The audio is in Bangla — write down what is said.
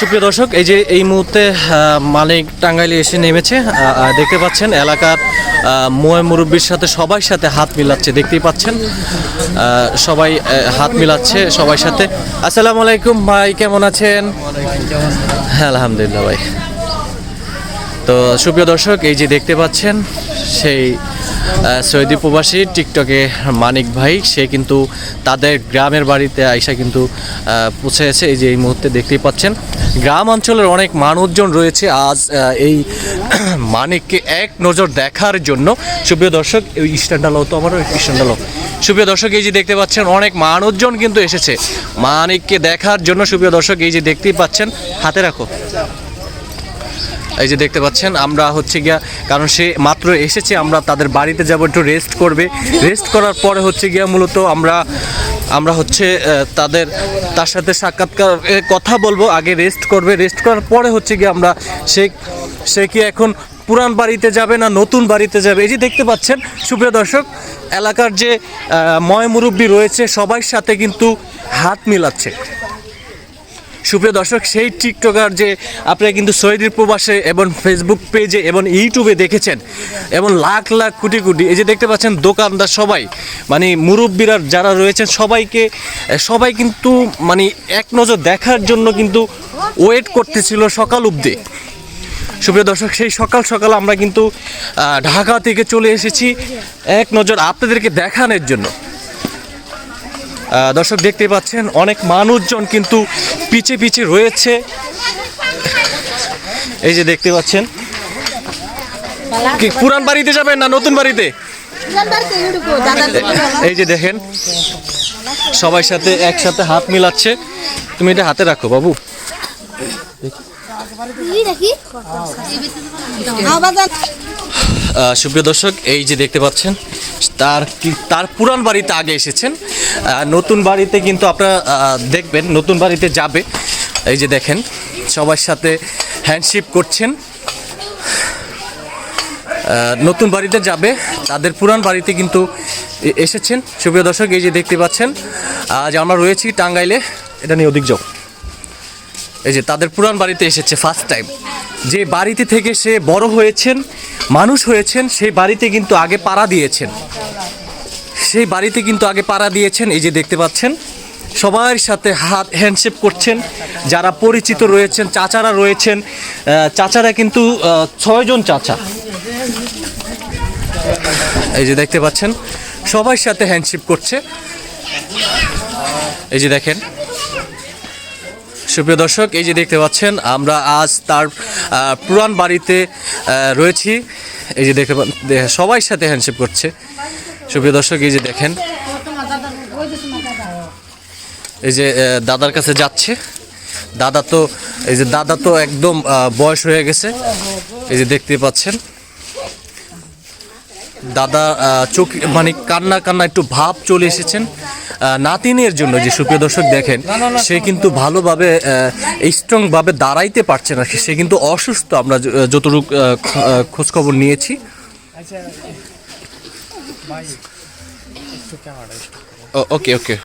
সুপ্রিয় দর্শক, এই যে এই মুহূর্তে মানিক টাঙ্গাইলে এসে নেমেছে। দেখতে পাচ্ছেন এলাকার ময় মুরব্বীর সাথে সবাই সাথে হাত মিলাচ্ছে, দেখতেই পাচ্ছেন। সবাই হাত মিলাচ্ছে সবার সাথে। আসসালামু আলাইকুম ভাই, কেমন আছেন? হ্যাঁ আলহামদুলিল্লাহ ভাই। তো সুপ্রিয় দর্শক, এই যে দেখতে পাচ্ছেন, সেই সৌদি প্রবাসী, টিকটকে মানিক ভাই, সে কিন্তু তাদের গ্রামের বাড়িতে আইসা কিন্তু পৌঁছেছে এই যে এই মুহূর্তে দেখতেই পাচ্ছেন, গ্রাম অঞ্চলের অনেক মানুষজন রয়েছে। আজ এই মানিককে এক নজর দেখার জন্য। সুপ্রিয় দর্শক, এই স্ট্যান্ডাল তো আমারও স্ট্যান্ডাল সুপ্রিয় দর্শক, এই যে দেখতে পাচ্ছেন, অনেক মানুষজন কিন্তু এসেছে মানিককে দেখার জন্য। সুপ্রিয় দর্শক, এই যে দেখতেই পাচ্ছেন, হাতে রাখো। এই যে দেখতে পাচ্ছেন, আমরা হচ্ছে গিয়া, কারণ সে মাত্র এসেছে, আমরা তাদের বাড়িতে যাব, একটু রেস্ট করবে। রেস্ট করার পরে হচ্ছে গিয়া মূলত আমরা আমরা হচ্ছে তাদের, তার সাথে সাক্ষাৎকার কথা বলব, আগে রেস্ট করবে। রেস্ট করার পরে হচ্ছে গিয়ে আমরা সে সে কি এখন পুরান বাড়িতে যাবে না নতুন বাড়িতে যাবে? এই যে দেখতে পাচ্ছেন, সুপ্রিয় দর্শক, এলাকার যে ময় মুরব্বী রয়েছে সবার সাথে কিন্তু হাত মিলাচ্ছে। সুপ্রিয় দর্শক, সেই টিকটকার যে আপনারা কিন্তু সৌদির প্রবাসে এবং ফেসবুক পেজে এবং ইউটিউবে দেখেছেন, এবং লাখ লাখ কোটি কোটি, এই যে দেখতে পাচ্ছেন দোকানদার সবাই মানে মুরব্বীরা যারা রয়েছেন সবাইকে, সবাই কিন্তু মানে এক নজর দেখার জন্য কিন্তু ওয়েট করতেছিল সকাল অবধি। সুপ্রিয় দর্শক, সেই সকাল সকাল আমরা কিন্তু ঢাকা থেকে চলে এসেছি এক নজর আপনাদেরকে দেখানোর জন্য। দর্শক দেখতে পাচ্ছেন অনেক মানুষজন কিন্তু পিছে পিছে রয়েছে। এই যে দেখতে পাচ্ছেন। কি পুরান বাড়িতে যাবেন না নতুন বাড়িতে? এই যে দেখেন সবার সাথে একসাথে হাত মিলাচ্ছে। তুমি এটা হাতে রাখো বাবু। আহ, সুপ্রিয় দর্শক, এই যে দেখতে পাচ্ছেন, তার তার পুরান বাড়িতে আগে এসেছেন। নতুন বাড়িতে কিন্তু আপনারা দেখবেন, নতুন বাড়িতে যাবে। এই যে দেখেন, সবার সাথে হ্যান্ডশিপ করছেন। নতুন বাড়িতে যাবে, তাদের পুরান বাড়িতে কিন্তু এসেছেন। সুপ্রিয় দর্শক, এই যে দেখতে পাচ্ছেন, আজ আমরা রয়েছি টাঙ্গাইলে। এটা নিয়ে অধিক যাও এই যে তাদের পুরান বাড়িতে এসেছে ফার্স্ট টাইম যে বাড়িতে থেকে সে বড় হয়েছেন, মানুষ হয়েছেন সেই বাড়িতে কিন্তু আগে পাড়া দিয়েছেন। সেই বাড়িতে কিন্তু আগে পাড়া দিয়েছেন, এই যে দেখতে পাচ্ছেন, সবার সাথে হাত হ্যান্ডশেপ করছেন, যারা পরিচিত রয়েছেন, চাচারা রয়েছেন চাচারা কিন্তু ছয়জন চাচা। এই যে দেখতে পাচ্ছেন, সবার সাথে হ্যান্ডশেপ করছে। এই যে দেখেন সুপ্রিয় দর্শক, এই যে দেখতে পাচ্ছেন, আমরা আজ তার পুরান বাড়িতে রয়েছি। এই যে দেখতে দে- সাথে হ্যান্ডশেপ করছে। সুপ্রিয় দর্শক, এই যে দেখেন। এই যে দাদার কাছে যাচ্ছে। দাদা তো, এই যে দাদা তো একদম বয়স হয়ে গেছে। এই যে দেখতে পাচ্ছেন। দাদা চোখ মানে কান্না কান্না, একটু ভাব চলে এসেছেন। নাতিনের জন্য যে সুপ্রিয় দর্শক দেখেন সে কিন্তু ভালোভাবে স্ট্রংভাবে দাঁড়াইতে পারছে না। সে কিন্তু অসুস্থ। আমরা যতটুক খোঁজখবর নিয়েছি। ওকে ওকে।